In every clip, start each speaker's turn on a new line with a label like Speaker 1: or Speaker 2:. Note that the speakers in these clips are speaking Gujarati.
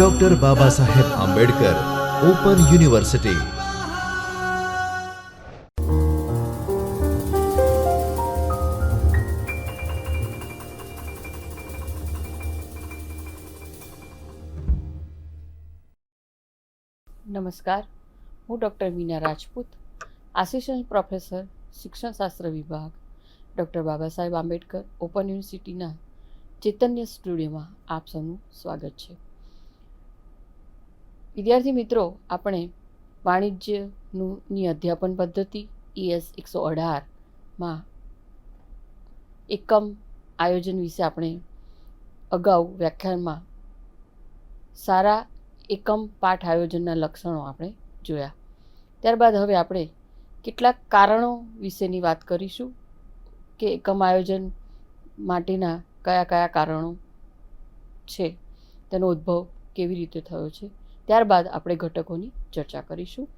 Speaker 1: Doctor Baba Saheb Ambedkar open university
Speaker 2: નમસ્કાર. હું doctor Meena Rajput, assistant professor, શિક્ષણશાસ્ત્ર વિભાગ. ડૉક્ટર બાબા સાહેબ આંબેડકર ઓપન યુનિવર્સિટીના ચૈતન્ય સ્ટુડિયોમાં આપ સૌનું સ્વાગત છે. વિદ્યાર્થી મિત્રો, આપણે વાણિજ્યનું અધ્યાપન પદ્ધતિ ઈએસ એકસો અઢારમાં એકમ આયોજન વિશે આપણે અગાઉ વ્યાખ્યાનમાં સારા એકમ પાઠ આયોજનના લક્ષણો આપણે જોયા. ત્યારબાદ હવે આપણે કેટલાક કારણો વિશેની વાત કરીશું કે એકમ આયોજન માટેના કયા કયા કારણો છે, તેનો ઉદ્ભવ કેવી રીતે થયો છે. ત્યારબાદ આપણે ઘટકોની ચર્ચા કરીશું.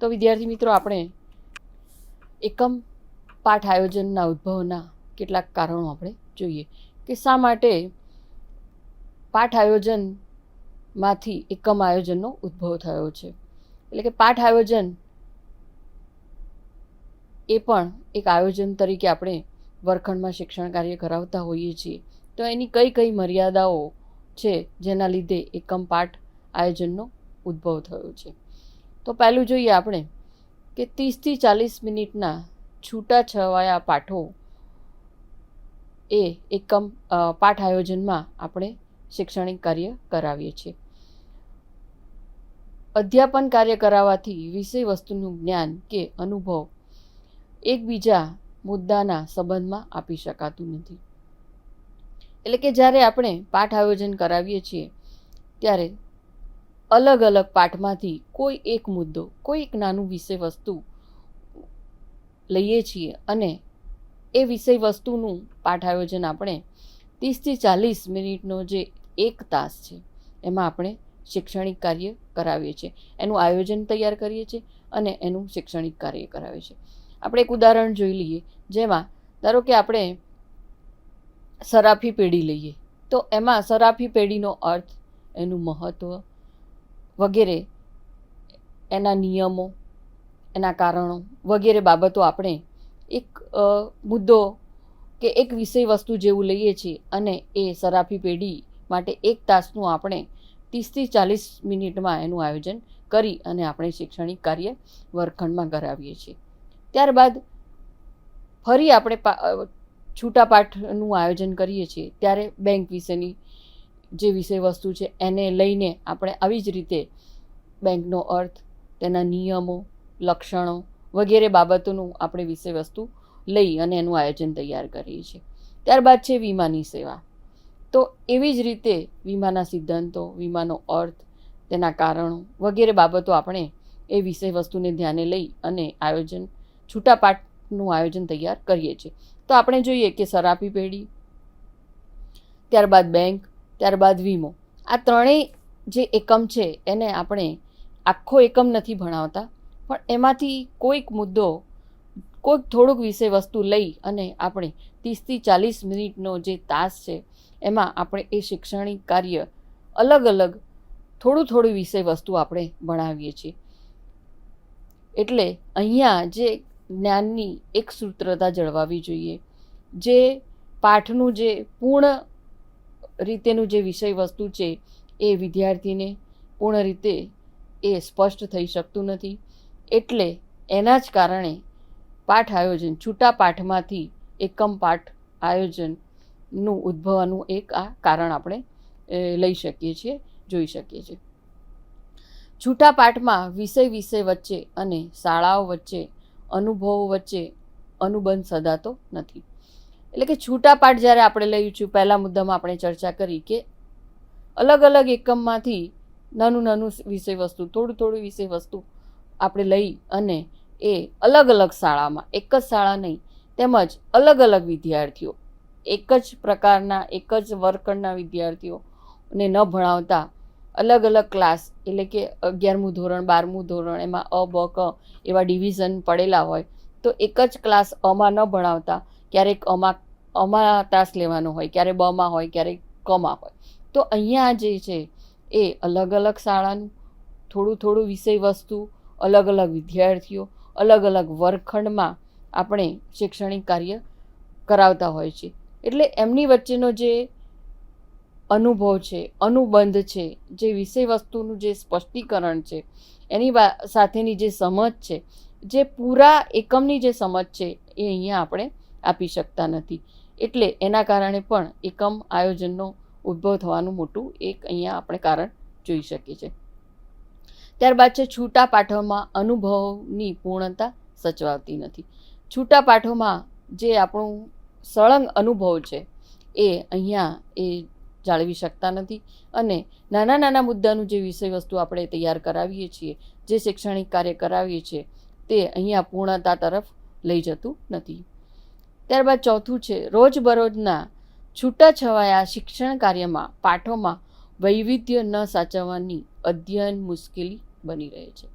Speaker 2: તો વિદ્યાર્થી મિત્રો, આપણે એકમ પાઠ આયોજનના ઉદ્ભવના કેટલાક કારણો આપણે જોઈએ કે શા માટે પાઠ આયોજનમાંથી એકમ આયોજનનો ઉદ્ભવ થયો છે. એટલે કે પાઠ આયોજન એ પણ એક આયોજન તરીકે આપણે વર્ગખંડમાં શિક્ષણ કાર્ય કરાવતા હોઈએ છીએ. તો એની કઈ કઈ મર્યાદાઓ છે જેના લીધે એકમ પાઠ આયોજનનો ઉદ્ભવ થયો છે. તો પહેલું જોઈએ આપણે કે ત્રીસથી ચાલીસ મિનિટના છૂટા છવાયા પાઠો એ એકમ પાઠ આયોજનમાં આપણે શૈક્ષણિક કાર્ય કરાવીએ છીએ. અધ્યાપન કાર્ય કરાવવાથી વિષય વસ્તુનું જ્ઞાન કે અનુભવ એકબીજા મુદ્દાના સંબંધમાં આપી શકાતું નથી. એટલે કે જ્યારે આપણે પાઠ આયોજન કરાવીએ છીએ, ત્યારે અલગ અલગ પાઠમાંથી કોઈ એક મુદ્દો, કોઈ એક નાનું વિષય વસ્તુ લઈએ છીએ અને એ વિષય વસ્તુનું પાઠ આયોજન આપણે ત્રીસથી ચાલીસ મિનિટનો જે એક તાસ છે, એમાં આપણે શૈક્ષણિક કાર્ય કરાવીએ છીએ. એનું આયોજન તૈયાર કરીએ છીએ અને એનું શૈક્ષણિક કાર્ય કરાવીએ છીએ. આપણે એક ઉદાહરણ જોઈ લઈએ, જેમાં ધારો કે આપણે સરાફી પેઢી લઈએ, તો એમાં સરાફી પેઢીનો અર્થ, એનું મહત્ત્વ વગેરે એના નિયમો એના કારણો વગેરે બાબતો આપણે એક મુદ્દો કે એક વિષય વસ્તુ જેવું લઈએ છીએ અને એ સરાફી પેઢી માટે એક તાસનું આપણે ત્રીસથી ચાલીસ મિનિટમાં એનું આયોજન કરી અને આપણે શૈક્ષણિક કાર્ય વર્ગખંડમાં કરાવીએ છીએ. ત્યારબાદ ફરી આપણે પા અ, છૂટા પાઠનું આયોજન કરીએ છીએ. ત્યારે બેંક વિશેની જે વિષય વસ્તુ છે, એને લઈને આપણે આવી જ રીતે બેંકનો અર્થ, તેના નિયમો, લક્ષણો વગેરે બાબતોનું આપણે વિષય વસ્તુ લઈ અને એનું આયોજન તૈયાર કરીએ છીએ. ત્યારબાદ છે વીમાની સેવા. તો એવી જ રીતે વીમાના સિદ્ધાંતો, વીમાનો અર્થ, તેના કારણો વગેરે બાબતો આપણે એ વિષય વસ્તુને ધ્યાને લઈ અને આયોજન, છૂટાપાટનું આયોજન તૈયાર કરીએ છીએ. તો આપણે જોઈએ કે સરાપી પેઢી, ત્યારબાદ બેંક ત્યારબાદ વીમો. આ ત્રણેય જે એકમ છે એને આપણે આખો એકમ નથી ભણાવતા, પણ એમાંથી કોઈક મુદ્દો, કોઈક થોડુંક વિષય વસ્તુ લઈ અને આપણે ત્રીસથી ચાલીસ મિનિટનો જે તાસ છે, એમાં આપણે એ શૈક્ષણિક કાર્ય અલગ અલગ થોડું થોડું વિષય વસ્તુ આપણે ભણાવીએ છીએ. એટલે અહીંયા જે જ્ઞાનની એક સૂત્રતા જળવાવી જોઈએ, જે પાઠનું જે પૂર્ણ રીતેનું જે વિષય વસ્તુ છે એ વિદ્યાર્થીને પૂર્ણ રીતે એ સ્પષ્ટ થઈ શકતું નથી. એટલે એના જ કારણે પાઠ આયોજન છૂટા પાઠમાંથી એકમ પાઠ આયોજનનું ઉદ્ભવવાનું એક આ કારણ આપણે લઈ શકીએ છીએ, જોઈ શકીએ છીએ. છૂટા પાઠમાં વિષય વિષય વચ્ચે અને શાળાઓ વચ્ચે, અનુભવો વચ્ચે અનુબંધ સદાતો નથી. એટલે કે છૂટા પાઠ જ્યારે આપણે લઈ છું પહેલા મુદ્દામાં આપણે ચર્ચા કરી કે અલગ અલગ એકમમાંથી નાનું નાનું વિષય વસ્તુ, થોડું થોડું વિષય વસ્તુ આપણે લઈ અને એ અલગ અલગ શાળામાં, એક જ શાળા નહીં, તેમજ અલગ અલગ વિદ્યાર્થીઓ, એક જ પ્રકારના, એક જ વર્ગખંડના વિદ્યાર્થીઓને ન ભણાવતા અલગ અલગ ક્લાસ એટલે કે અગિયારમું ધોરણ, બારમું ધોરણ એમાં અ, બ, ક એવા ડિવિઝન પડેલા હોય તો એક જ ક્લાસ અમાં ન ભણાવતા ક્યારેક અમા અમા તાસ લેવાનો હોય, ક્યારેક બમાં હોય, ક્યારેક કમાં હોય. તો અહીંયા જે છે, એ અલગ અલગ શાળાનું થોડું થોડું વિષય વસ્તુ, અલગ અલગ વિદ્યાર્થીઓ, અલગ અલગ વર્ગખંડમાં આપણે શૈક્ષણિક કાર્ય કરાવતા હોય છે. એટલે એમની વચ્ચેનો જે અનુભવ છે, અનુબંધ છે, જે વિષય વસ્તુનું જે સ્પષ્ટીકરણ છે, એની સાથેની જે સમજ છે, જે પૂરા એકમની જે સમજ છે, એ અહીંયા આપણે આપી શકતા નથી. એટલે એના કારણે પણ એકમ આયોજનનો ઉદ્ભવ થવાનું મોટું એક અહીંયા આપણે કારણ જોઈ શકીએ છીએ. ત્યારબાદ છે, છૂટા પાઠોમાં અનુભવની પૂર્ણતા સચવાતી નથી. છૂટા પાઠોમાં જે આપણું સળંગ અનુભવ છે, એ અહીંયા એ જાળવી શકતા નથી અને નાના નાના મુદ્દાનું જે વિષય વસ્તુ આપણે તૈયાર કરાવીએ છીએ, જે શૈક્ષણિક કાર્ય કરાવીએ છીએ, તે અહીંયા પૂર્ણતા તરફ લઈ જતું નથી. ત્યારબાદ ચોથું છે, રોજબરોજના છૂટાછવાયા શિક્ષણ કાર્યમાં, પાઠોમાં વૈવિધ્ય ન સાચવવાની અધ્યયન મુશ્કેલી બની રહે છે.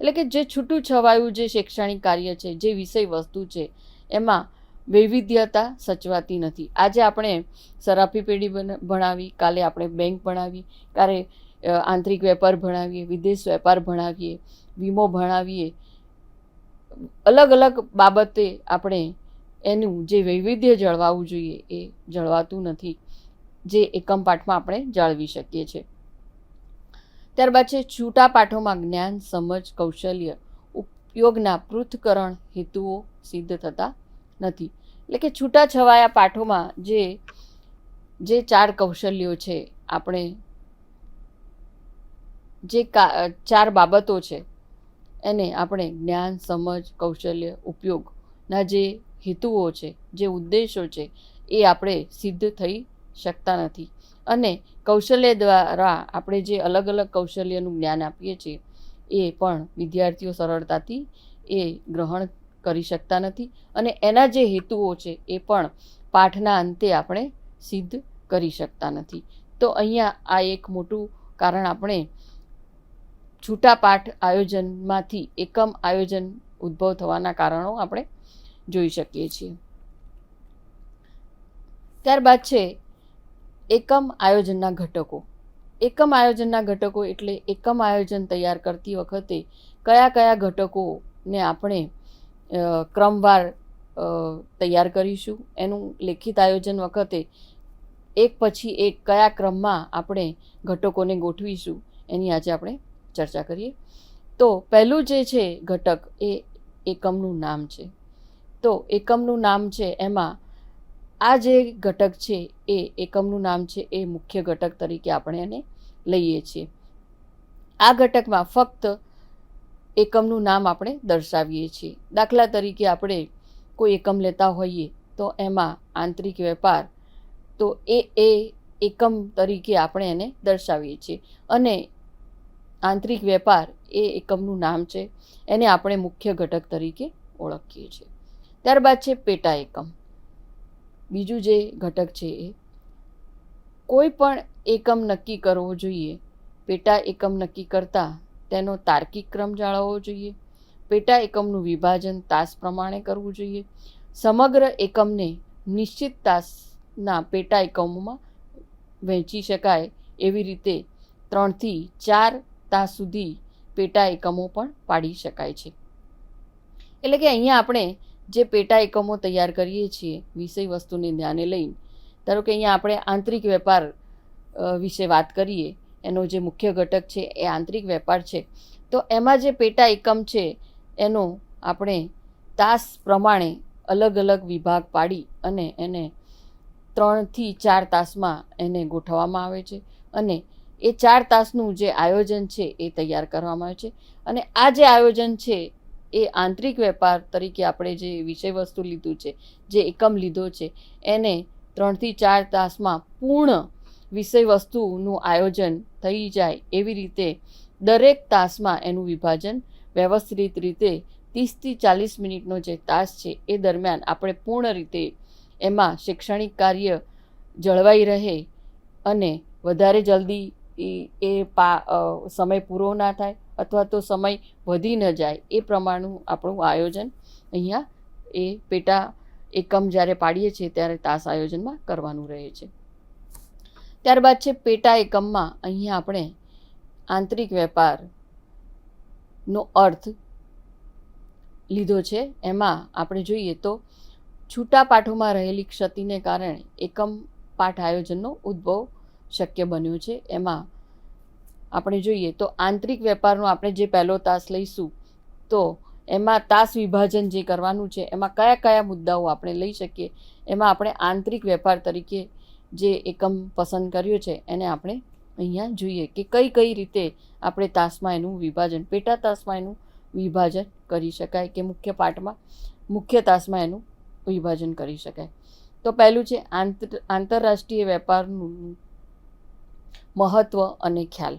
Speaker 2: એટલે કે જે છૂટું છવાયું જે શૈક્ષણિક કાર્ય છે, જે વિષય વસ્તુ છે, એમાં વૈવિધ્યતા સચવાતી નથી. આજે આપણે સરાફી પેઢી ભણાવી, કાલે આપણે બેંક ભણાવી, કાલે આંતરિક વેપાર ભણાવીએ, વિદેશ વેપાર ભણાવીએ, વીમો ભણાવીએ. અલગ અલગ બાબતે આપણે એનું જે વૈવિધ્ય જળવાવું જોઈએ એ જળવાતું નથી, જે એકમ પાઠમાં આપણે જાળવી શકીએ છીએ. ત્યારબાદ છે, છૂટા પાઠોમાં જ્ઞાન, સમજ, કૌશલ્ય, ઉપયોગના પૃથ્થકરણ હેતુઓ સિદ્ધ થતા નથી. એટલે કે છૂટા છવાયા પાઠોમાં જે જે ચાર કૌશલ્યો છે, આપણે જે કા, ચાર બાબતો છે, એને આપણે જ્ઞાન, સમજ, કૌશલ્ય, ઉપયોગના જે હેતુઓ છે, જે ઉદ્દેશો છે, એ આપણે સિદ્ધ થઈ શકતા નથી. અને કૌશલ્ય દ્વારા આપણે જે અલગ અલગ કૌશલ્યનું જ્ઞાન આપીએ છીએ, એ પણ વિદ્યાર્થીઓ સરળતાથી એ ગ્રહણ કરી શકતા નથી. અને એના જે હેતુઓ છે, એ પણ પાઠના અંતે આપણે સિદ્ધ કરી શકતા નથી. તો અહીંયા આ એક મોટું કારણ આપણે છૂટા પાઠ આયોજનમાંથી એકમ આયોજન ઉદ્ભવ થવાના કારણો આપણે જોઈ શકીએ છીએ. ત્યારબાદ છે એકમ આયોજનના ઘટકો. એકમ આયોજનના ઘટકો એટલે એકમ આયોજન તૈયાર કરતી વખતે કયા કયા ઘટકોને આપણે ક્રમવાર તૈયાર કરીશું, એનું લેખિત આયોજન વખતે એક પછી એક કયા ક્રમમાં આપણે ઘટકોને ગોઠવીશું, એની આજે આપણે ચર્ચા કરીએ. તો પહેલું જે છે ઘટક એ એકમનું નામ છે. તો એકમનું નામ છે એમાં, આ જે ઘટક છે એ એકમનું નામ છે એ મુખ્ય ઘટક તરીકે આપણે એને લઈએ છીએ. આ ઘટકમાં ફક્ત એકમનું નામ આપણે દર્શાવીએ છીએ. દાખલા તરીકે આપણે કોઈ એકમ લેતા હોઈએ તો એમાં આંતરિક વેપાર, તો એ એ એકમ તરીકે આપણે એને દર્શાવીએ છીએ. અને આંતરિક વેપાર એ એકમનું નામ છે, એને આપણે મુખ્ય ઘટક તરીકે ઓળખીએ છીએ. ત્યારબાદ છે પેટા એકમ. બીજું જે ઘટક છે એ, કોઈ પણ એકમ નક્કી કરવો જોઈએ, પેટા એકમ નક્કી કરતાં તેનો તાર્કિક ક્રમ જાળવવો જોઈએ, પેટા એકમનું વિભાજન તાસ પ્રમાણે કરવું જોઈએ, સમગ્ર એકમને નિશ્ચિત તાસના પેટા એકમોમાં વહેંચી શકાય એવી રીતે ત્રણથી ચાર તાસ સુધી પેટા એકમો પણ પાડી શકાય છે. એટલે કે અહીંયા આપણે જે પેટા એકમો તૈયાર કરીએ છીએ વિષય વસ્તુને ધ્યાને લઈને, ધારો કે અહીંયા આપણે આંતરિક વેપાર વિશે વાત કરીએ, એનો જે મુખ્ય ઘટક છે એ આંતરિક વેપાર છે, તો એમાં જે પેટા એકમ છે એનો આપણે તાસ પ્રમાણે અલગ અલગ વિભાગ પાડી અને એને ત્રણથી ચાર તાસમાં એને ગોઠવવામાં આવે છે અને એ ચાર તાસનું જે આયોજન છે એ તૈયાર કરવામાં આવે છે અને આ જે આયોજન છે એ આંતરિક વેપાર તરીકે આપણે જે વિષય વસ્તુ લીધું છે, જે એકમ લીધો છે, એને ત્રણથી ચાર તાસમાં પૂર્ણ વિષય વસ્તુનું આયોજન થઈ જાય એવી રીતે દરેક તાસમાં એનું વિભાજન વ્યવસ્થિત રીતે ત્રીસથી ચાલીસ મિનિટનો જે તાસ છે, એ દરમિયાન આપણે પૂર્ણ રીતે એમાં શૈક્ષણિક કાર્ય જળવાઈ રહે અને વધારે જલ્દી એ- પા સમય પૂરો ના થાય અથવા તો સમય વધી ન જાય એ પ્રમાણનું આપણું આયોજન અહીંયા એ પેટા એકમ જ્યારે પાડીએ છીએ ત્યારે તાસ આયોજનમાં કરવાનું રહે છે. ત્યારબાદ છે પેટા એકમમાં અહીંયા આપણે આંતરિક વેપારનો અર્થ લીધો છે. એમાં આપણે જોઈએ તો છૂટા પાઠોમાં રહેલી ક્ષતિને કારણે એકમ પાઠ આયોજનનો ઉદ્ભવ શક્ય બન્યો છે. એમાં આપણે જોઈએ તો આંતરિક વેપારનો આપણે જે પહેલો તાસ લઈશું, તો એમાં તાસ વિભાજન જે કરવાનું છે, એમાં કયા કયા મુદ્દાઓ આપણે લઈ શકીએ, એમાં આપણે આંતરિક વેપાર તરીકે જે એકમ પસંદ કર્યો છે, એને આપણે અહીંયા જોઈએ કે કઈ કઈ રીતે આપણે તાસમાં એનું વિભાજન, પેટા તાસમાં એનું વિભાજન કરી શકાય કે મુખ્ય પાઠમાં મુખ્ય તાસમાં એનું વિભાજન કરી શકાય. તો પહેલું છે આંતર, આંતરરાષ્ટ્રીય વેપારનું મહત્ત્વ અને ખ્યાલ.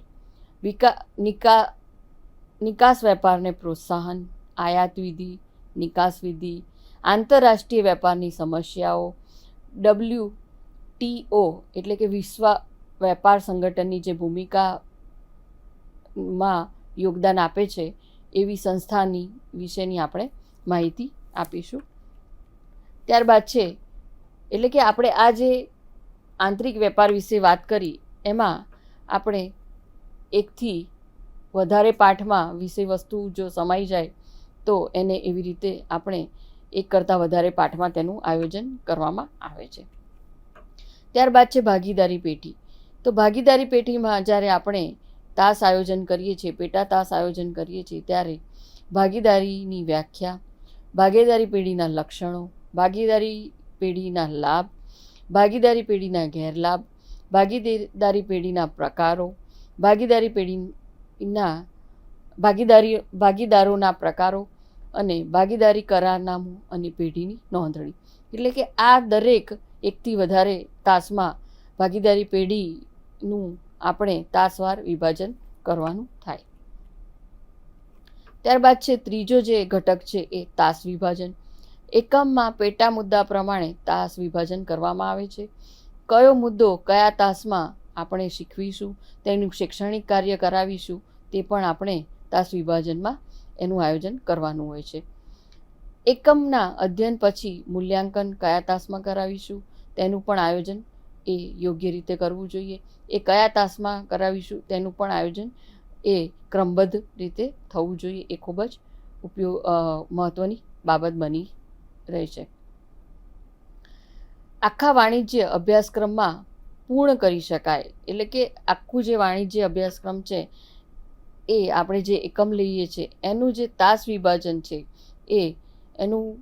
Speaker 2: નિકા, નિકાસ વેપારને પ્રોત્સાહન આયાત વિધિ નિકાસ વિધિ આંતરરાષ્ટ્રીય વેપારની સમસ્યાઓ, ડબલ્યુ ટીઓ એટલે કે વિશ્વ વેપાર સંગઠનની જે ભૂમિકામાં યોગદાન આપે છે, એવી સંસ્થાની વિશેની આપણે માહિતી આપીશું. ત્યારબાદ છે, એટલે કે આપણે આ જે આંતરિક વેપાર વિશે વાત કરી, એમાં આપણે એકથી વધારે પાઠમાં વિષય વસ્તુ જો સમાઈ જાય, તો એને એવી રીતે આપણે એક કરતાં વધારે પાઠમાં તેનું આયોજન કરવામાં આવે છે. ત્યારબાદ છે ભાગીદારી પેઢી. તો ભાગીદારી પેઢીમાં જ્યારે આપણે તાસ આયોજન કરીએ છીએ, પેટા તાસ આયોજન કરીએ છીએ, ત્યારે ભાગીદારીની વ્યાખ્યા, ભાગીદારી પેઢીના લક્ષણો, ભાગીદારી પેઢીના લાભ, ભાગીદારી પેઢીના ગેરલાભ, ભાગીદારી પેઢીના પ્રકારો ભાગીદારી પેઢીના ભાગીદારી ભાગીદારોના પ્રકારો અને ભાગીદારી કરારનામું અને પેઢીની નોંધણી. એટલે કે આ દરેક એકથી વધારે તાસમાં ભાગીદારી પેઢીનું આપણે તાસવાર વિભાજન કરવાનું થાય. ત્યારબાદ છે ત્રીજો જે ઘટક છે એ તાસ વિભાજન. એકમમાં પેટા મુદ્દા પ્રમાણે તાસ વિભાજન કરવામાં આવે છે. કયો મુદ્દો કયા તાસમાં આપણે શીખવીશું, તેનું શૈક્ષણિક કાર્ય કરાવીશું, તે પણ આપણે તાસ વિભાજનમાં એનું આયોજન કરવાનું હોય છે. એકમના અધ્યયન પછી મૂલ્યાંકન કયા તાસમાં કરાવીશું, તેનું પણ આયોજન એ યોગ્ય રીતે કરવું જોઈએ. એ કયા તાસમાં કરાવીશું, તેનું પણ આયોજન એ ક્રમબદ્ધ રીતે થવું જોઈએ. એ ખૂબ જ ઉપયોગ મહત્ત્વની બાબત બની રહે છે આખા વાણિજ્ય અભ્યાસક્રમમાં પૂર્ણ કરી શકાય. એટલે કે આખું જે વાણિજ્ય અભ્યાસક્રમ છે, એ આપણે જે એકમ લઈએ છીએ, એનું જે તાસ વિભાજન છે, એ એનું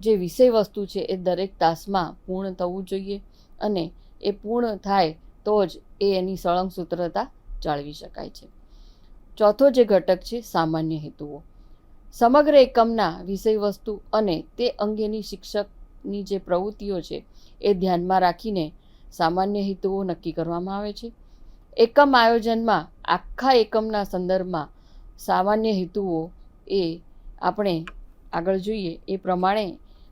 Speaker 2: જે વિષય વસ્તુ છે, એ દરેક તાસમાં પૂર્ણ થવું જોઈએ અને એ પૂર્ણ થાય તો જ એ એની સળંગ સૂત્રતા જાળવી શકાય છે. ચોથો જે ઘટક છે, સામાન્ય હેતુઓ. સમગ્ર એકમના વિષય વસ્તુ અને તે અંગેની શિક્ષકની જે પ્રવૃત્તિઓ છે, એ ધ્યાનમાં રાખીને સામાન્ય હેતુઓ નક્કી કરવામાં આવે છે. એકમ આયોજનમાં, આખા એકમના સંદર્ભમાં સામાન્ય હેતુઓ એ આપણે આગળ જોઈએ. એ પ્રમાણે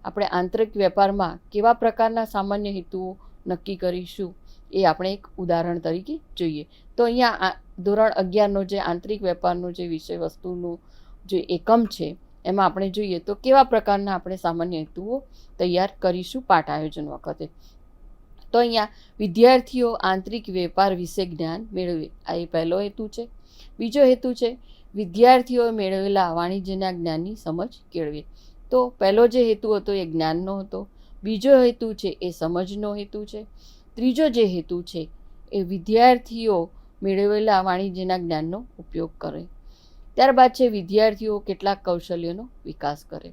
Speaker 2: આપણે આંતરિક વેપારમાં કેવા પ્રકારના સામાન્ય હેતુઓ નક્કી કરીશું એ આપણે એક ઉદાહરણ તરીકે જોઈએ. તો અહીંયા ધોરણ અગિયારનો જે આંતરિક વેપારનો જે વિષય વસ્તુનો જે એકમ છે, એમાં આપણે જોઈએ તો કેવા પ્રકારના આપણે સામાન્ય હેતુઓ તૈયાર કરીશું પાઠ આયોજન વખતે. તો અહીંયા વિદ્યાર્થીઓ આંતરિક વેપાર વિશે જ્ઞાન મેળવે. આ એ પહેલો હેતુ છે. બીજો હેતુ છે, વિદ્યાર્થીઓએ મેળવેલા વાણિજ્યના જ્ઞાનની સમજ કેળવે. તો પહેલો જે હેતુ હતો એ જ્ઞાનનો હતો. બીજો હેતુ છે એ સમજનો હેતુ છે. ત્રીજો જે હેતુ છે એ વિદ્યાર્થીઓ મેળવેલા વાણિજ્યના જ્ઞાનનો ઉપયોગ કરે. ત્યારબાદ છે વિદ્યાર્થીઓ કેટલાક કૌશલ્યોનો વિકાસ કરે.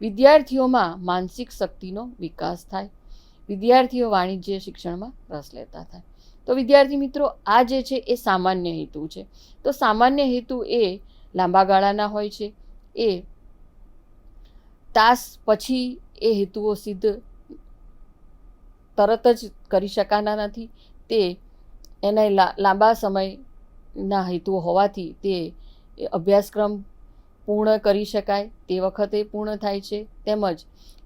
Speaker 2: વિદ્યાર્થીઓમાં માનસિક શક્તિનો વિકાસ થાય. વિદ્યાર્થીઓ વાણિજ્ય શિક્ષણમાં રસ લેતા થાય. તો વિદ્યાર્થી મિત્રો, આ જે છે એ સામાન્ય હેતુ છે. તો સામાન્ય હેતુ એ લાંબા ગાળાના હોય છે. એ તાસ પછી એ હેતુઓ સિદ્ધ તરત જ કરી શકાના નથી. તે એના લાંબા સમયના હેતુઓ હોવાથી તે અભ્યાસક્રમ પૂર્ણ કરી શકાય તે વખતે પૂર્ણ થાય છે. તેમજ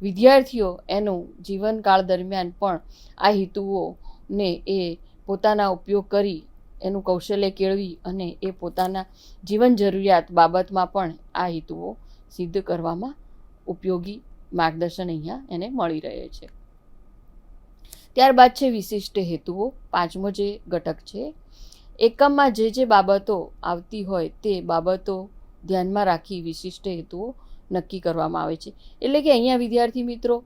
Speaker 2: વિદ્યાર્થીઓ એનું જીવનકાળ દરમિયાન પણ આ હેતુઓને એ પોતાના ઉપયોગ કરી એનું કૌશલ્ય કેળવી અને એ પોતાના જીવન જરૂરિયાત બાબતમાં પણ આ હેતુઓ સિદ્ધ કરવામાં ઉપયોગી માર્ગદર્શન અહીંયા એને મળી રહે છે. ત્યારબાદ છે વિશિષ્ટ હેતુઓ. પાંચમો જે ઘટક છે. એકમમાં જે જે બાબતો આવતી હોય તે બાબતો ધ્યાનમાં રાખી વિશિષ્ટ હેતુઓ નક્કી કરવામાં આવે છે. એટલે કે અહીંયા વિદ્યાર્થી મિત્રો,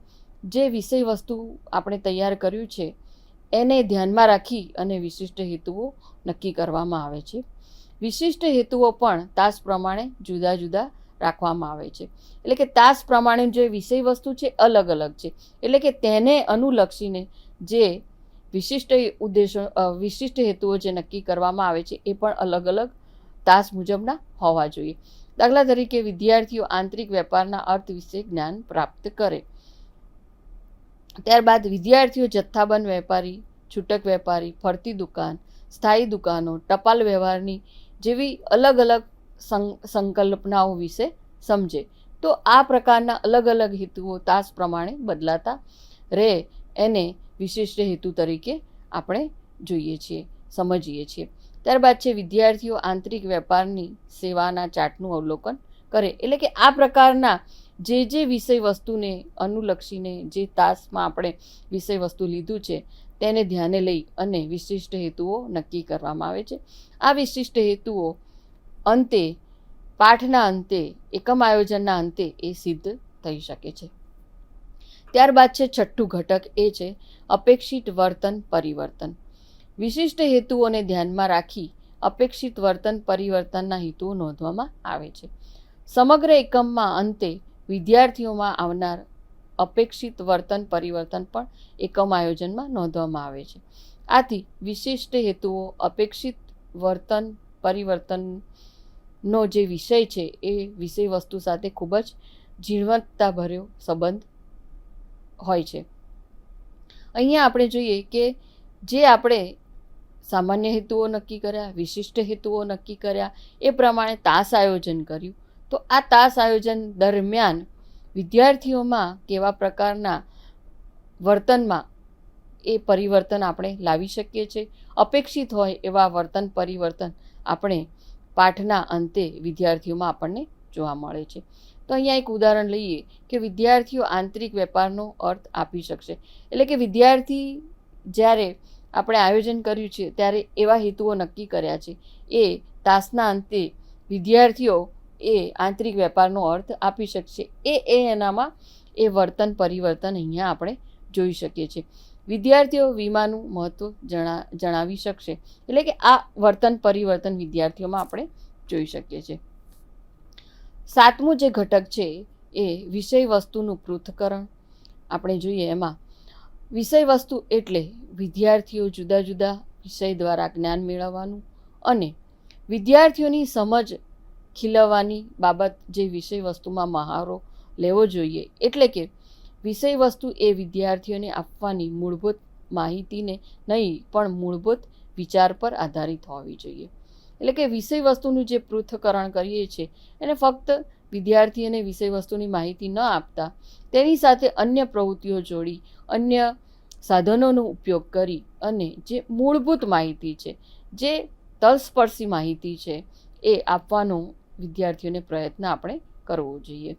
Speaker 2: જે વિષય વસ્તુ આપણે તૈયાર કર્યું છે, એને ધ્યાનમાં રાખી અને વિશિષ્ટ હેતુઓ નક્કી કરવામાં આવે છે. વિશિષ્ટ હેતુઓ પણ તાસ પ્રમાણે જુદા જુદા રાખવામાં આવે છે. એટલે કે તાસ પ્રમાણે જે વિષય વસ્તુ છે, અલગ અલગ છે. એટલે કે તેને અનુલક્ષીને જે વિશિષ્ટ ઉદ્દેશો વિશિષ્ટ હેતુઓ જે નક્કી કરવામાં આવે છે, એ પણ અલગ અલગ તાસ મુજબના હોવા જોઈએ. દાખલા તરીકે વિદ્યાર્થીઓ આંતરિક વેપારના અર્થ વિશે જ્ઞાન પ્રાપ્ત કરે. ત્યારબાદ વિદ્યાર્થીઓ જથ્થાબંધ વેપારી, છૂટક વેપારી, ફરતી દુકાન, સ્થાયી દુકાનો, ટપાલ વ્યવહારની જેવી અલગ અલગ સંકલ્પનાઓ વિશે સમજે. તો આ પ્રકારના અલગ અલગ હેતુઓ તાસ પ્રમાણે બદલાતા રહે. એને વિશિષ્ટ હેતુ તરીકે આપણે જોઈએ છીએ, સમજીએ છીએ. ત્યારબાદ છે વિદ્યાર્થીઓ આંતરિક વેપારની સેવાના ચાર્ટનું અવલોકન કરે. એટલે કે આ પ્રકારના જે જે વિષય વસ્તુને અનુલક્ષીને જે તાસમાં આપણે વિષય વસ્તુ લીધું છે, તેને ધ્યાને લઈ અને વિશિષ્ટ હેતુઓ નક્કી કરવામાં આવે છે. આ વિશિષ્ટ હેતુઓ અંતે, પાઠના અંતે, એકમ આયોજનના અંતે એ સિદ્ધ થઈ શકે છે. ત્યારબાદ છે છઠ્ઠું ઘટક એ છે અપેક્ષિત વર્તન પરિવર્તન. વિશિષ્ટ હેતુઓને ધ્યાનમાં રાખી અપેક્ષિત વર્તન પરિવર્તનના હેતુઓ નોંધવામાં આવે છે. સમગ્ર એકમમાં અંતે વિદ્યાર્થીઓમાં આવનાર અપેક્ષિત વર્તન પરિવર્તન પણ એકમ આયોજનમાં નોંધવામાં આવે છે. આથી વિશિષ્ટ હેતુઓ, અપેક્ષિત વર્તન પરિવર્તનનો જે વિષય છે એ વિષય વસ્તુ સાથે ખૂબ જ ઝીણવટતાભર્યો સંબંધ હોય છે. અહીંયા આપણે જોઈએ કે જે આપણે સામાન્ય હેતુઓ નક્કી કર્યા, વિશિષ્ટ હેતુઓ નક્કી કર્યા, એ પ્રમાણે તાસ આયોજન કર્યું. તો આ તાસ આયોજન દરમિયાન વિદ્યાર્થીઓમાં કેવા પ્રકારના વર્તનમાં એ પરિવર્તન આપણે લાવી શકીએ છીએ? અપેક્ષિત હોય એવા વર્તન પરિવર્તન આપણે પાઠના અંતે વિદ્યાર્થીઓમાં આપણને જોવા મળે છે. તો અહીંયા એક ઉદાહરણ લઈએ કે વિદ્યાર્થીઓ આંતરિક વેપારનો અર્થ આપી શકશે. એટલે કે વિદ્યાર્થી જ્યારે આપણે આયોજન કર્યું છે ત્યારે એવા હેતુઓ નક્કી કર્યા છે. એ તાસના અંતે વિદ્યાર્થીઓ એ આંતરિક વેપારનો અર્થ આપી શકશે. એ એ એનામાં એ વર્તન પરિવર્તન અહીંયા આપણે જોઈ શકીએ છીએ. વિદ્યાર્થીઓ વીમાનું મહત્ત્વ જણા, જણાવી શકશે. એટલે કે આ વર્તન પરિવર્તન વિદ્યાર્થીઓમાં આપણે જોઈ શકીએ છીએ. સાતમું જે ઘટક છે એ વિષય વસ્તુનું પૃથ્થકરણ. આપણે જોઈએ એમાં વિષય વસ્તુ એટલે વિદ્યાર્થીઓ જુદા જુદા વિષય દ્વારા જ્ઞાન મેળવવાનું અને વિદ્યાર્થીઓની સમજ ખીલવવાની બાબત જે વિષય વસ્તુમાં મહારો લેવો જોઈએ. એટલે કે વિષય વસ્તુ એ વિદ્યાર્થીઓને આપવાની મૂળભૂત માહિતીને નહીં, પણ મૂળભૂત વિચાર પર આધારિત હોવી જોઈએ. એટલે કે વિષય વસ્તુનું જે પૃથ્થકરણ કરીએ છીએ, એને ફક્ત વિદ્યાર્થીઓને વિષય વસ્તુની માહિતી ન આપતા, તેની સાથે અન્ય પ્રવૃત્તિઓ જોડી, અન્ય સાધનોનો ઉપયોગ કરી અને જે મૂળભૂત માહિતી છે, જે તલસ્પર્શી માહિતી છે, એ આપવાનો વિદ્યાર્થીઓને પ્રયત્ન આપણે કરવો જોઈએ.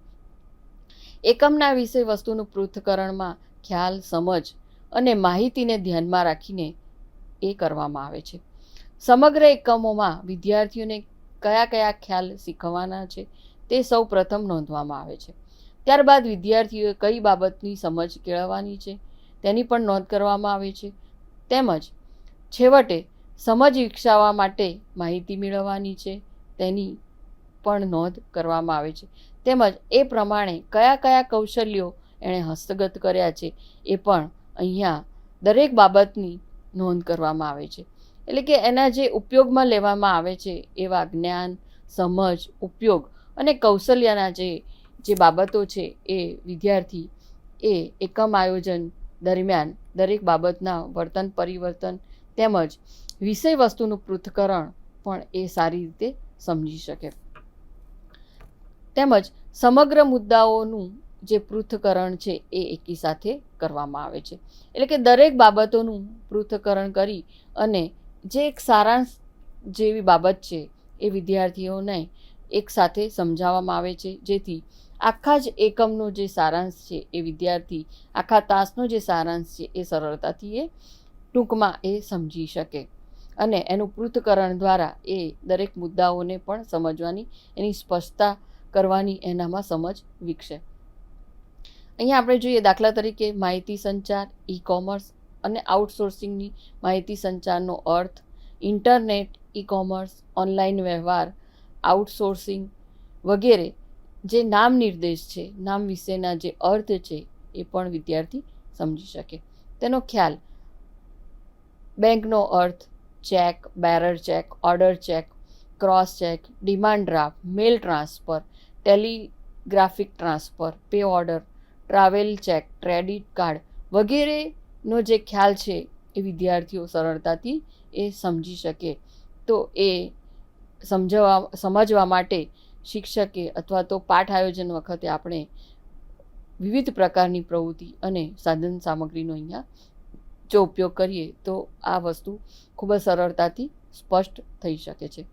Speaker 2: એકમના વિષય વસ્તુનું પૃથ્થકરણમાં ખ્યાલ, સમજ અને માહિતીને ધ્યાનમાં રાખીને એ કરવામાં આવે છે. સમગ્ર એકમોમાં વિદ્યાર્થીઓને કયા કયા ખ્યાલ શીખવાના છે તે સૌ પ્રથમ નોંધવામાં આવે છે. ત્યારબાદ વિદ્યાર્થીઓએ કઈ બાબતની સમજ કેળવવાની છે? તેની પણ નોંધ કરવામાં આવે છે. તેમજ છેવટે સમજ વિકસાવવા માટે માહિતી મેળવવાની છે. તેની પણ નોંધ કરવામાં આવે છે. તેમજ એ પ્રમાણે કયા કયા કૌશલ્યો એણે હસ્તગત કર્યા છે એ પણ અહીંયા દરેક બાબતની નોંધ કરવામાં આવે છે. એટલે કે એના જે ઉપયોગમાં લેવામાં આવે છે એવા જ્ઞાન, સમજ, ઉપયોગ અને કૌશલ્યના જે જે બાબતો છે એ વિદ્યાર્થી એ એકમ આયોજન દરમિયાન દરેક બાબતના વર્તન, પરિવર્તન તેમજ વિષય વસ્તુનું પૃથ્થકરણ પણ એ સારી રીતે સમજી શકે. તેમજ સમગ્ર મુદ્દાઓનું જે પૃથ્થકરણ છે એ એકી સાથે કરવામાં આવે છે. એટલે કે દરેક બાબતોનું પૃથ્થકરણ કરી અને જે એક સારાંશ જેવી બાબત છે એ વિદ્યાર્થીઓને એક સાથે સમજાવવામાં આવે છે. જેથી આખા જ એકમનો જે સારાંશ છે એ વિદ્યાર્થી, આખા તાસનો જે સારાંશ છે એ સરળતાથી એ ટૂંકમાં એ સમજી શકે. અને એનું પૃથ્થકરણ દ્વારા એ દરેક મુદ્દાઓને પણ સમજવાની, એની સ્પષ્ટતા કરવાની એનામાં સમજ વિકસે. અહીંયા આપણે જોઈએ દાખલા તરીકે માહિતી સંચાર ઈ કોમર્સ અને આઉટસોર્સિંગની માહિતી સંચારનો અર્થ, ઇન્ટરનેટ ઈ કોમર્સ ઓનલાઈન વ્યવહાર આઉટસોર્સિંગ વગેરે જે નામ નિર્દેશ છે, નામ વિશેના જે અર્થ છે, એ પણ વિદ્યાર્થી સમજી શકે. તેનો ખ્યાલ, બેંકનો અર્થ, cheque, bearer cheque, order cheque, cross cheque, demand draft, mail transfer, telegraphic transfer, pay order, travel cheque, credit card વગેરેનો જે ખ્યાલ છે એ વિદ્યાર્થીઓ સરળતાથી એ સમજી શકે. તો એ સમજવા સમજવા માટે શિક્ષકે અથવા તો પાઠ આયોજન વખતે આપણે વિવિધ પ્રકારની પ્રવૃત્તિ અને સાધન સામગ્રીનો અહીંયા જો ઉપયોગ કરીએ તો આ વસ્તુ ખૂબ જ સરળતાથી સ્પષ્ટ થઈ શકે છે.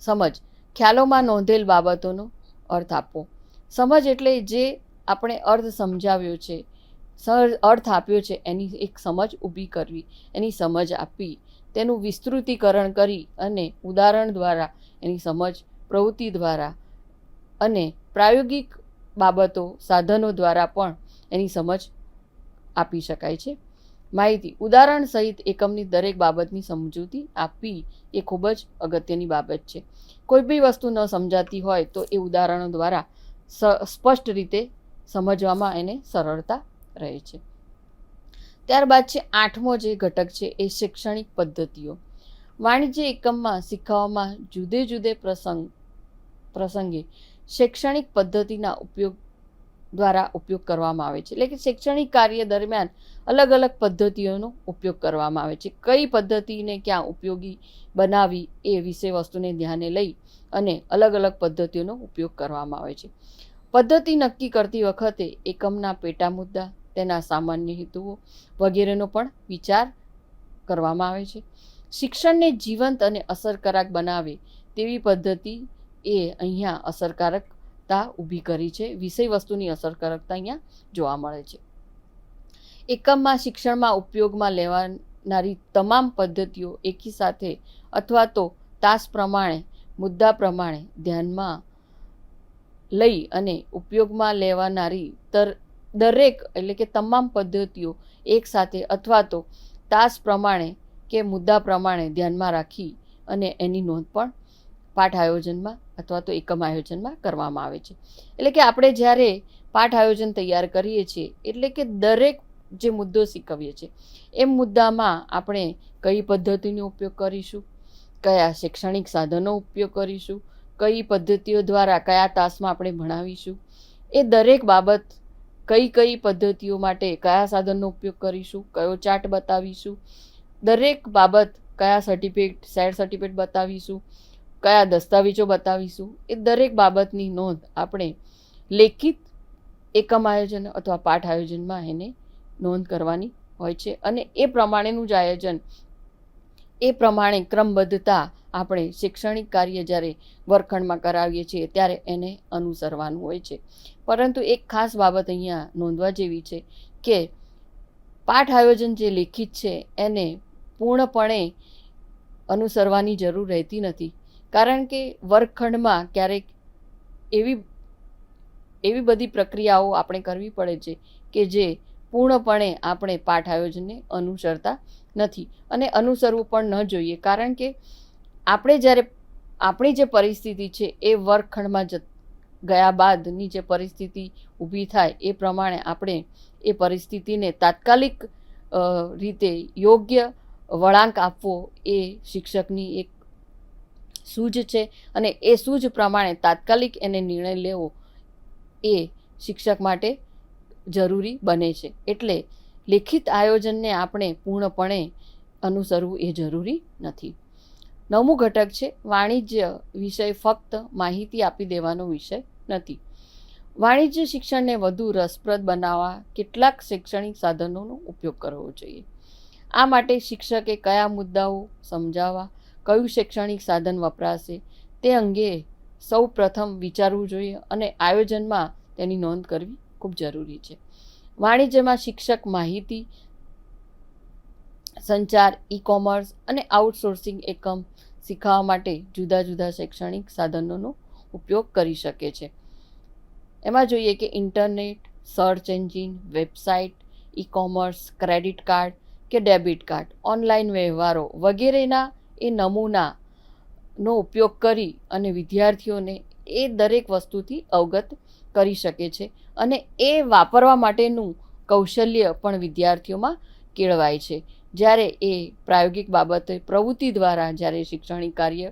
Speaker 2: સમજ. ખ્યાલોમાં નોંધેલ બાબતોનો અર્થ આપવો. સમજ એટલે જે આપણે અર્થ સમજાવ્યો છે, સર, અર્થ આપ્યો છે એની એક સમજ ઊભી કરવી, એની સમજ આપવી. તેનું વિસ્તૃતીકરણ કરી અને ઉદાહરણ દ્વારા, એની સમજ, પ્રવૃત્તિ દ્વારા અને પ્રાયોગિક બાબતો, સાધનો દ્વારા પણ એની સમજ આપી શકાય છે. માહિતી, ઉદાહરણ સહિત એકમની દરેક બાબતની સમજૂતી આપવી એ ખૂબ જ અગત્યની બાબત છે. કોઈ બી વસ્તુ ન સમજાતી હોય તો એ ઉદાહરણો દ્વારા સ્પષ્ટ રીતે સમજવામાં એને સરળતા રહે છે. ત્યારબાદ છે આઠમો જે ઘટક છે એ શૈક્ષણિક પદ્ધતિઓ. વાણિજ્ય એકમમાં શીખવવામાં જુદે જુદે પ્રસંગ, પ્રસંગે શૈક્ષણિક પદ્ધતિના ઉપયોગ દ્વારા ઉપયોગ કરવામાં આવે છે. એટલે કે શૈક્ષણિક કાર્ય દરમિયાન અલગ અલગ પદ્ધતિઓનો ઉપયોગ કરવામાં આવે છે. કઈ પદ્ધતિને ક્યાં ઉપયોગી બનાવી એ વિષય વસ્તુને ધ્યાને લઈ અને અલગ અલગ પદ્ધતિઓનો ઉપયોગ કરવામાં આવે છે. પદ્ધતિ નક્કી કરતી વખતે એકમના પેટા મુદ્દા તેના સામાન્ય હેતુઓ વગેરેનો પણ વિચાર કરવામાં આવે છે. શિક્ષણને જીવંત અને અસરકારક બનાવે તેવી પદ્ધતિ એ અહીંયા અસરકારકતા ઊભી કરી છે. વિષય વસ્તુની અસરકારકતા અહીંયા જોવા મળે છે. એકમમાં, શિક્ષણમાં ઉપયોગમાં લેવાનારી તમામ પદ્ધતિઓ એકી સાથે અથવા તો તાસ પ્રમાણે, મુદ્દા પ્રમાણે ધ્યાનમાં લઈ અને ઉપયોગમાં લેવાનારી તર દરેક એટલે કે તમામ પદ્ધતિઓ એકસાથે અથવા તો તાસ પ્રમાણે કે મુદ્દા પ્રમાણે ધ્યાનમાં રાખી અને એની નોંધ પણ પાઠ આયોજનમાં અથવા તો એકમ આયોજનમાં કરવામાં આવે છે. એટલે કે આપણે જ્યારે પાઠ આયોજન તૈયાર કરીએ છીએ, એટલે કે દરેક જે મુદ્દો શીખવીએ છીએ એ મુદ્દામાં આપણે કઈ પદ્ધતિનો ઉપયોગ કરીશું, કયા શૈક્ષણિક સાધનો ઉપયોગ કરીશું, કઈ પદ્ધતિઓ દ્વારા કયા તાસમાં આપણે ભણાવીશું, એ દરેક બાબત કઈ કઈ પદ્ધતિઓ માટે કયા સાધનનો ઉપયોગ કરીશું, કયો ચાર્ટ બતાવીશું, દરેક બાબત કયા સર્ટિફિકેટ સેડ સર્ટિફિકેટ બતાવીશું, કયા દસ્તાવેજો બતાવીશું, એ દરેક બાબતની નોંધ આપણે લેખિત એકમ આયોજન અથવા પાઠ આયોજનમાં એને નોંધ કરવાની હોય છે. અને એ પ્રમાણેનું જ આયોજન એ પ્રમાણે ક્રમબદ્ધતા આપણે શૈક્ષણિક કાર્ય જ્યારે વર્ગખંડમાં કરાવીએ છીએ, ત્યારે એને અનુસરવાનું હોય છે. પરંતુ એક ખાસ બાબત અહીંયા નોંધવા જેવી છે કે પાઠ આયોજન જે લેખિત છે, એને પૂર્ણપણે અનુસરવાની જરૂર રહેતી નથી. કારણ કે વર્ગખંડમાં ક્યારેક એવી એવી બધી પ્રક્રિયાઓ આપણે કરવી પડે છે કે જે પૂર્ણપણે આપણે પાઠ આયોજનને અનુસરતા નથી અને અનુસરવું પણ ન જોઈએ. કારણ કે આપણે જ્યારે, આપણી જે પરિસ્થિતિ છે એ વર્ગખંડમાં જ ગયા બાદની જે પરિસ્થિતિ ઊભી થાય એ પ્રમાણે આપણે એ પરિસ્થિતિને તાત્કાલિક રીતે યોગ્ય વળાંક આપવો એ શિક્ષકની એક સૂઝ છે અને એ સૂઝ પ્રમાણે તાત્કાલિક એને નિર્ણય લેવો એ શિક્ષક માટે જરૂરી બને છે. એટલે લેખિત આયોજનને આપણે પૂર્ણપણે અનુસરવું એ જરૂરી નથી. નવમું ઘટક છે, વાણિજ્ય વિષય ફક્ત માહિતી આપી દેવાનો વિષય નથી. વાણિજ્ય શિક્ષણને વધુ રસપ્રદ બનાવવા કેટલાક શૈક્ષણિક સાધનોનો ઉપયોગ કરવો જોઈએ. આ માટે શિક્ષકે કયા મુદ્દાઓ સમજાવવા, કયું શૈક્ષણિક સાધન વપરાશે, તે અંગે સૌ પ્રથમ વિચારવું જોઈએ અને આયોજનમાં તેની નોંધ કરવી ખૂબ જરૂરી છે. વાણિજ્યમાં શિક્ષક માહિતી, સંચાર ઈ કોમર્સ અને આઉટસોર્સિંગ એકમ શીખવવા માટે જુદા જુદા શૈક્ષણિક સાધનોનો ઉપયોગ કરી શકે છે. એમાં જોઈએ કે internet search engine website e commerce credit card કે ડેબિટ કાર્ડ ઓનલાઈન વ્યવહારો વગેરેના એ નમૂનાનો ઉપયોગ કરી અને વિદ્યાર્થીઓને એ દરેક વસ્તુથી અવગત કરી શકે છે અને એ વાપરવા માટેનું કૌશલ્ય પણ વિદ્યાર્થીઓમાં કેળવાય છે. જ્યારે એ પ્રાયોગિક બાબતે પ્રવૃત્તિ દ્વારા જ્યારે શૈક્ષણિક કાર્ય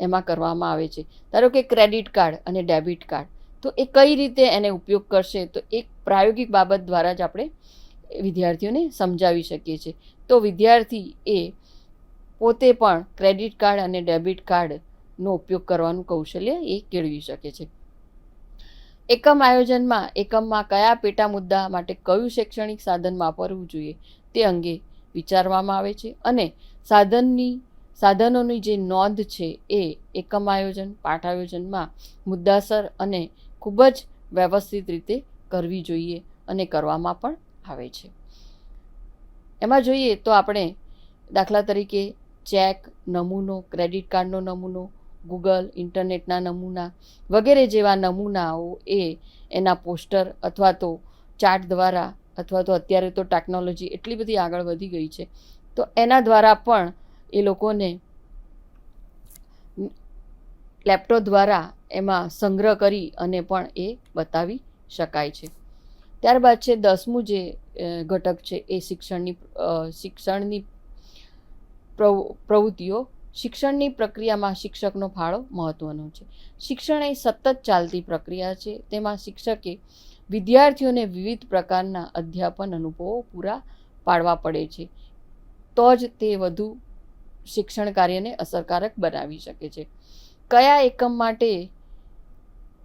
Speaker 2: એમાં કરવામાં આવે છે, ધારો કે ક્રેડિટ કાર્ડ અને ડેબિટ કાર્ડ, તો એ કઈ રીતે એને ઉપયોગ કરશે તો એક પ્રાયોગિક બાબત દ્વારા જ આપણે વિદ્યાર્થીઓને સમજાવી શકીએ છીએ. તો વિદ્યાર્થી એ પોતે પણ ક્રેડિટ કાર્ડ અને ડેબિટ કાર્ડનો ઉપયોગ કરવાનું કૌશલ્ય એ કેળવી શકે છે. એકમ આયોજનમાં, એકમમાં કયા પેટા મુદ્દા માટે કયું શૈક્ષણિક સાધન વાપરવું જોઈએ તે અંગે વિચારવામાં આવે છે અને સાધનની, સાધનોની જે નોંધ છે એ એકમ આયોજન પાઠ આયોજનમાં મુદ્દાસર અને ખૂબ જ વ્યવસ્થિત રીતે કરવી જોઈએ અને કરવામાં પણ આવે છે. એમાં જોઈએ તો આપણે દાખલા તરીકે ચેક, નમૂનો, ક્રેડિટ કાર્ડનો નમૂનો ગૂગલ ઇન્ટરનેટના નમૂના વગેરે જેવા નમૂનાઓ એ એના પોસ્ટર અથવા તો ચાર્ટ દ્વારા અથવા તો અત્યારે તો ટેકનોલોજી એટલી બધી આગળ વધી ગઈ છે. તો એના દ્વારા પણ એ લોકોને લેપટોપ દ્વારા એમાં સંગ્રહ કરી અને પણ એ બતાવી શકાય છે. ત્યારબાદ છે દસમું જે ઘટક છે એ શિક્ષણની શિક્ષણની પ્રવ- પ્રવૃત્તિઓ શિક્ષણની પ્રક્રિયામાં શિક્ષકનો ફાળો મહત્ત્વનો છે. શિક્ષણ એ સતત ચાલતી પ્રક્રિયા છે. તેમાં શિક્ષકે વિદ્યાર્થીઓને વિવિધ પ્રકારના અધ્યાપન અનુભવો પૂરા પાડવા પડે છે. તો જ તે વધુ શિક્ષણ કાર્યને અસરકારક બનાવી શકે છે. કયા એકમ માટે,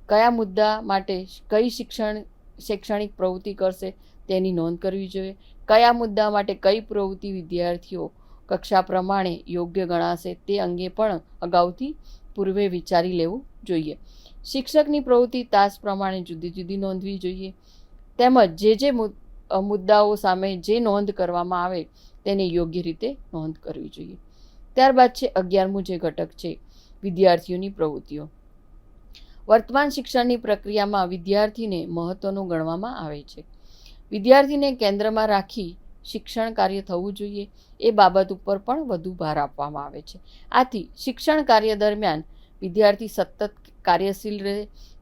Speaker 2: કયા મુદ્દા માટે કઈ શિક્ષણ, શૈક્ષણિક પ્રવૃત્તિ કરશે તેની નોંધ કરવી જોઈએ. કયા મુદ્દા માટે કઈ પ્રવૃત્તિ વિદ્યાર્થીઓ કક્ષા પ્રમાણે યોગ્ય ગણાશે તે અંગે પણ અગાઉથી પૂર્વે વિચારી લેવું જોઈએ. શિક્ષકની પ્રવૃત્તિ તાસ પ્રમાણે જુદી જુદી નોંધવી જોઈએ. તેમજ જે જે મુદ્દાઓ સામે જે નોંધ કરવામાં આવે તેને યોગ્ય રીતે નોંધ કરવી જોઈએ. ત્યારબાદ છે અગિયારમું જે ઘટક છે વિદ્યાર્થીઓની પ્રવૃત્તિઓ. વર્તમાન શિક્ષણની પ્રક્રિયામાં વિદ્યાર્થીને મહત્ત્વનું ગણવામાં આવે છે. વિદ્યાર્થીને કેન્દ્રમાં રાખી શિક્ષણ કાર્ય થવું જોઈએ, એ બાબત ઉપર પણ વધુ ભાર આપવામાં આવે છે. આથી શિક્ષણ કાર્ય દરમિયાન વિદ્યાર્થી સતત કાર્યશીલ રહે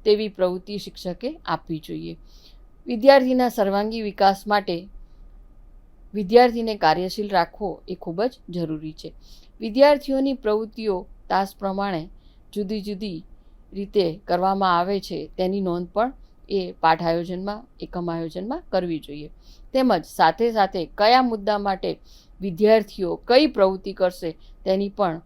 Speaker 2: તેવી પ્રવૃત્તિ શિક્ષકે આપવી જોઈએ. વિદ્યાર્થીના સર્વાંગી વિકાસ માટે વિદ્યાર્થીને કાર્યશીલ રાખવો એ ખૂબ જ જરૂરી છે. વિદ્યાર્થીઓની પ્રવૃત્તિઓ તાસ પ્રમાણે જુદી જુદી રીતે કરવામાં આવે છે તેની નોંધ પણ એ પાઠ આયોજનમાં એકમ આયોજનમાં કરવી જોઈએ. તેમજ સાથે સાથે કયા મુદ્દા માટે વિદ્યાર્થીઓ કઈ પ્રવૃત્તિ કરશે તેની પણ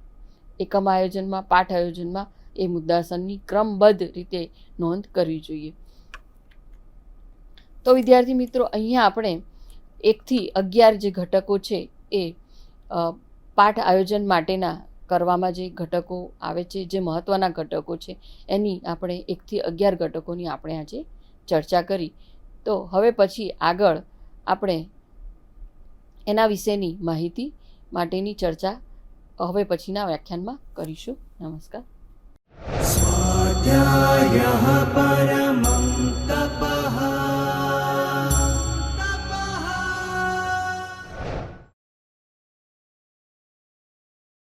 Speaker 2: એકમ આયોજનમાં પાઠ આયોજનમાં એ મુદ્દાસનની ક્રમબદ્ધ રીતે નોંધ કરવી જોઈએ. તો વિદ્યાર્થી મિત્રો, અહીંયા આપણે એકથી અગિયાર જે ઘટકો છે એ પાઠ આયોજન માટેના કરવામાં જે ઘટકો આવે છે, જે મહત્ત્વના ઘટકો છે, એની આપણે એકથી અગિયાર ઘટકોની આપણે આજે ચર્ચા કરી. તો હવે પછી આગળ આપણે એના વિશેની માહિતી માટેની ચર્ચા હવે પછીના વ્યાખ્યાનમાં કરીશું. નમસ્કાર.